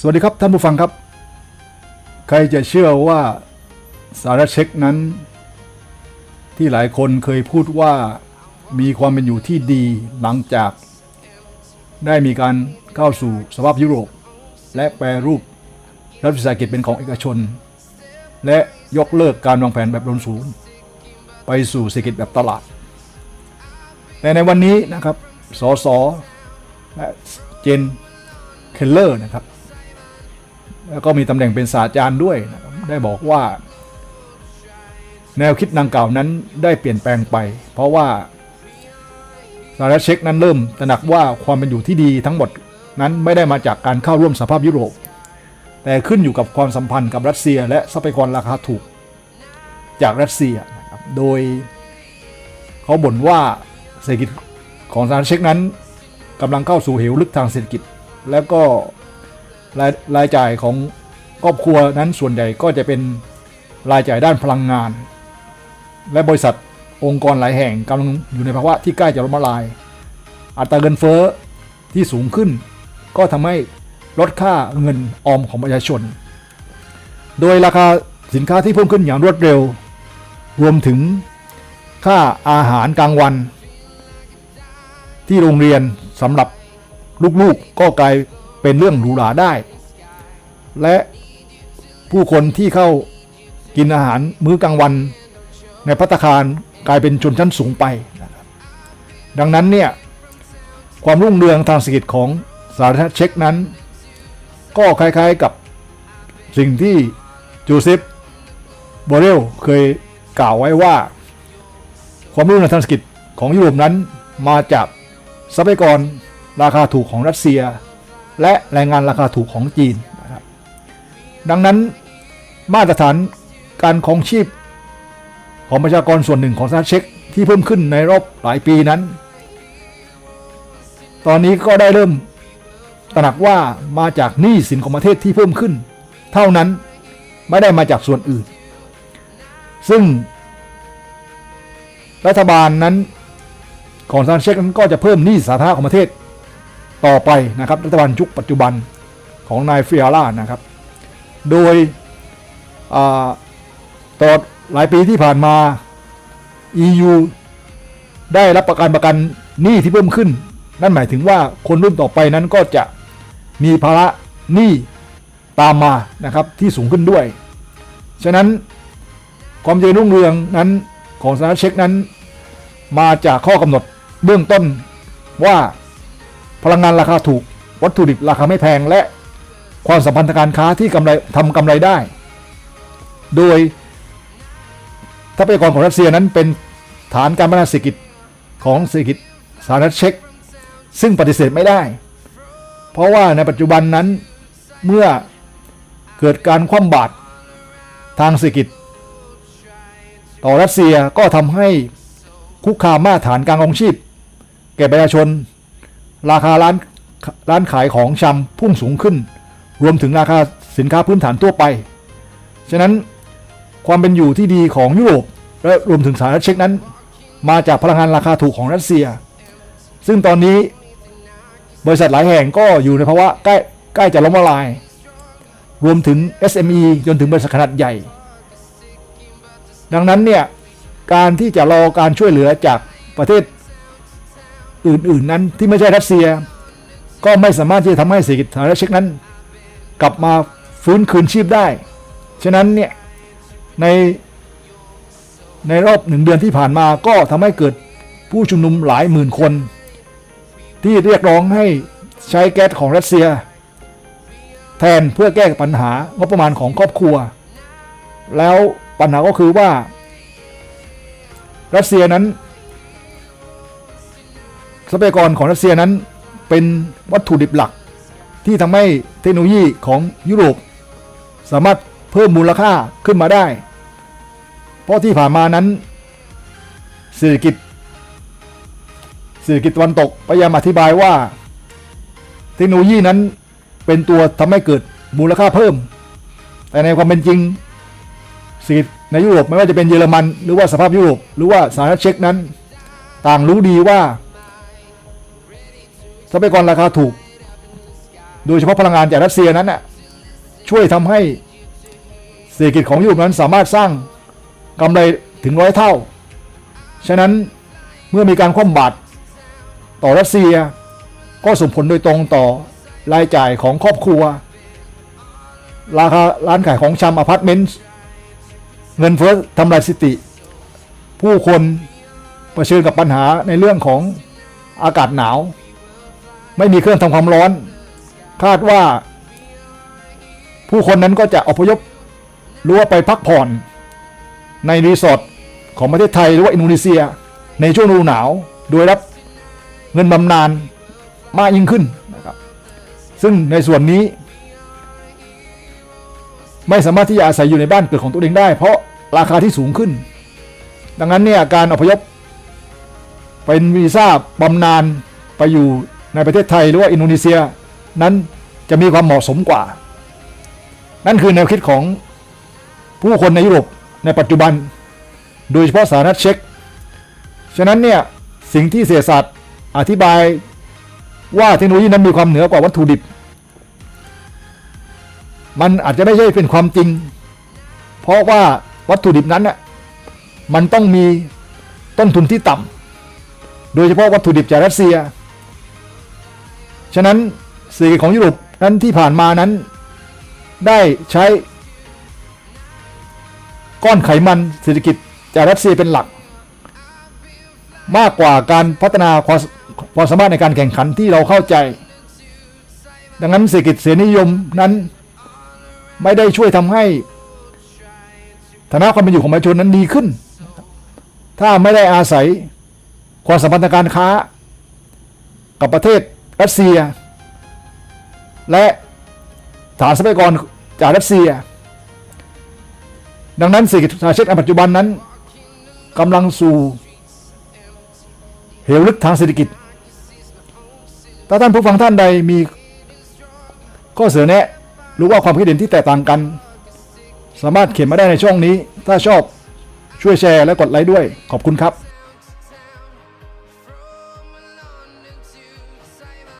สวัสดีครับท่านผู้ฟังครับ ใครจะเชื่อว่าสหรัฐเช็กนั้น ที่หลายคนเคยพูดว่ามีความเป็นอยู่ที่ดีหลังจาก ได้มีการเข้าสู่สภาพยุโรป และแปรรูปรัฐวิสาหกิจเป็นของเอกชน และยกเลิกการวางแผนแบบลนศูนย์ ไปสู่เศรษฐกิจแบบตลาด แต่ในวันนี้นะครับสสและเจนเคลเลอร์นะครับ แล้วก็มีตำแหน่งเป็นศาสตราจารย์ด้วยนะครับได้บอกว่า แนวคิดดังกล่าวนั้นได้เปลี่ยนแปลงไป เพราะว่าสหรัฐเช็กนั้นเริ่มตระหนักว่าความเป็นอยู่ที่ดีทั้งหมดนั้นไม่ได้มาจากการเข้าร่วมสภาพยุโรป แต่ขึ้นอยู่กับความสัมพันธ์กับรัสเซียและทรัพยากรราคาถูก จากรัสเซียนะครับโดยเขาบ่นว่าเศรษฐกิจของสหรัฐเช็กนั้นกำลังเข้าสู่เหวลึกทางเศรษฐกิจ แล้วก็ รายรายจ่ายของครอบครัวนั้นส่วนใหญ่ก็จะเป็นรายจ่ายด้านพลังงาน และบริษัทองค์กรหลายแห่งกำลังอยู่ในภาวะที่ใกล้จะล้มละลาย อัตราเงินเฟ้อที่สูงขึ้น ก็ทำให้ลดค่าเงินออมของประชาชน โดยราคาสินค้าที่เพิ่มขึ้นอย่างรวดเร็ว รวมถึงค่าอาหารกลางวัน ที่โรงเรียนสำหรับลูกๆก็กลาย เป็นเรื่องหรูหราได้ และผู้คนที่เข้ากินอาหารมื้อกลางวัน ในพัตตาคารกลายเป็นชนชั้นสูงไปนะครับดังนั้นเนี่ยความรุ่งเรืองทางเศรษฐกิจของสาธารณเช็กนั้น ก็คล้ายๆกับสิ่งที่จูเซฟโบเรลเคยกล่าวไว้ว่า ความรุ่งเรืองทางเศรษฐกิจของยุโรปนั้นมาจากทรัพยากรราคาถูกของรัสเซีย และแรงงานราคาถูกของจีนนะครับดังนั้นมาตรฐานการครองชีพของประชากรส่วนหนึ่งของสหรัฐเช็กที่เพิ่มขึ้นในรอบหลายปีนั้น ตอนนี้ก็ได้เริ่มตระหนักว่ามาจากหนี้สินของประเทศที่เพิ่มขึ้น เท่านั้นไม่ได้มาจากส่วนอื่น ซึ่ง รัฐบาลนั้นของสหรัฐเช็กนั้นก็จะเพิ่มหนี้สาธารณะของประเทศ ต่อไปนะครับรัฐบาลยุคปัจจุบันของนายฟิอาร่านะครับ โดยตลอดหลายปีที่ผ่านมา EU ได้รับประกันประกันหนี้ที่เพิ่มขึ้น นั่นหมายถึงว่าคนรุ่นต่อไปนั้นก็จะมีภาระหนี้ตามมานะครับที่สูงขึ้นด้วย ฉะนั้นความเจริญรุ่งเรืองนั้นของสหรัฐเช็กนั้น มาจากข้อกำหนดเบื้องต้นว่า พลังงานราคาถูก วัตถุดิบราคาไม่แพงและความสัมพันธ์การค้าที่กำไรทำกำไรได้ โดยทรัพยากรของรัสเซียนั้นเป็นฐานการพัฒนาเศรษฐกิจของเศรษฐกิจสหรัฐเช็กซึ่งปฏิเสธไม่ได้ เพราะว่าในปัจจุบันนั้นเมื่อเกิดการคว่ำบาตรทางเศรษฐกิจ ต่อรัสเซียก็ทำให้คุกคามมาตรฐานการครองชีพ แก่ประชาชน ราคาร้านร้านขายของชำพุ่งสูงขึ้น รวมถึงราคาสินค้าพื้นฐานทั่วไป ฉะนั้นความเป็นอยู่ที่ดีของยุโรปและรวมถึงสหรัฐเช็กนั้น มาจากพลังงานราคาถูกของรัสเซีย ซึ่งตอนนี้บริษัทหลายแห่งก็อยู่ในภาวะใกล้ใกล้จะล้มละลาย รวมถึง SME จนถึงบริษัทขนาดใหญ่ ดังนั้นเนี่ยการที่จะรอการช่วยเหลือจากประเทศ อื่นๆนั้นที่ไม่ใช่รัสเซีย ก็ไม่สามารถที่จะทำให้เศรษฐกิจสหรัฐเช็กนั้น กลับมาฟื้นคืนชีพได้ ฉะนั้นเนี่ยในในรอบหนึ่งเดือนที่ผ่านมาก็ทำให้เกิดผู้ชุมนุมหลายหมื่นคน ที่เรียกร้องให้ใช้แก๊สของรัสเซีย แทนเพื่อแก้ปัญหางบประมาณของครอบครัว แล้วปัญหาก็คือว่า รัสเซียนั้น ทรัพยากรของรัสเซียนั้นเป็นวัตถุดิบหลัก ที่ทำให้เทคโนโลยีของยุโรป สามารถเพิ่มมูลค่าขึ้นมาได้ เพราะที่ผ่านมานั้นเศรษฐกิจเศรษฐกิจตะวันตกพยายามอธิบายว่า เทคโนโลยีนั้นเป็นตัวทำให้เกิดมูลค่าเพิ่ม แต่ในความเป็นจริงเศรษฐกิจในยุโรปไม่ว่าจะเป็นเยอรมัน หรือว่าสภาพยุโรปหรือว่าสหรัฐเช็กนั้น ต่างรู้ดีว่า ทรัพยากรราคาถูก โดยเฉพาะพลังงานจากรัสเซียนั้นน่ะช่วยทำให้เศรษฐกิจของยุโรปนั้นสามารถสร้างกำไรถึงร้อยเท่า ฉะนั้นเมื่อมีการคว่ำบาตรต่อรัสเซีย ก็ส่งผลโดยตรงต่อรายจ่ายของครอบครัว ราคาร้านขายของชำอพาร์ตเมนต์เงินเฟ้อทำลายสติ ผู้คนเผชิญกับปัญหาในเรื่องของอากาศหนาว ไม่มีเครื่องทำความร้อน คาดว่า ผู้คนนั้นก็จะอพยพหรือว่าไปพักผ่อน ในรีสอร์ทของประเทศไทยหรือว่าอินโดนีเซีย ในช่วงฤดูหนาว โดยรับเงินบำนาญมากยิ่งขึ้นนะครับ ซึ่งในส่วนนี้ ไม่สามารถที่จะอาศัยอยู่ในบ้านเกิดของตัวเองได้ เพราะราคาที่สูงขึ้น ดังนั้นเนี่ยการอพยพเป็นวีซ่าบำนาญไปอยู่ ในประเทศไทยหรือว่าอินโดนีเซียนั้นจะมีความเหมาะสมกว่า นั่นคือแนวคิดของผู้คนในยุโรปในปัจจุบัน โดยเฉพาะสหรัฐเช็กฉะนั้นเนี่ยสิ่งที่เศรษฐศาสตร์อธิบายว่าเทคโนโลยีนั้นมีความเหนือกว่าวัตถุดิบ มันอาจจะไม่ใช่เป็นความจริง เพราะว่าวัตถุดิบนั้นน่ะมันต้องมีต้นทุนที่ต่ำโดยเฉพาะวัตถุดิบจากรัสเซีย ฉะนั้นเศรษฐกิจของยุโรปนั้นที่ผ่านมานั้น ได้ใช้ก้อนไขมันเศรษฐกิจจากรัสเซียเป็นหลัก มากกว่าการพัฒนาความสามารถในการแข่งขันที่เราเข้าใจ ดังนั้นเศรษฐกิจเสรีนิยมนั้นไม่ได้ช่วยทำให้ฐานะความเป็นอยู่ของประชาชนนั้นดีขึ้น ถ้าไม่ได้อาศัยความสัมพันธ์ทางการค้ากับประเทศ รัสเซีย และฐานทรัพยากรจากรัสเซีย ดังนั้นเศรษฐกิจชาเช็กในปัจจุบันนั้นกำลังสู่เหวลึกทางเศรษฐกิจ ถ้าท่านผู้ฟังท่านใดมีข้อเสนอแนะหรือว่าความคิดเห็นที่แตกต่างกัน สามารถเขียนมาได้ในช่องนี้ ถ้าชอบช่วยแชร์และกดไลค์ด้วย ขอบคุณครับ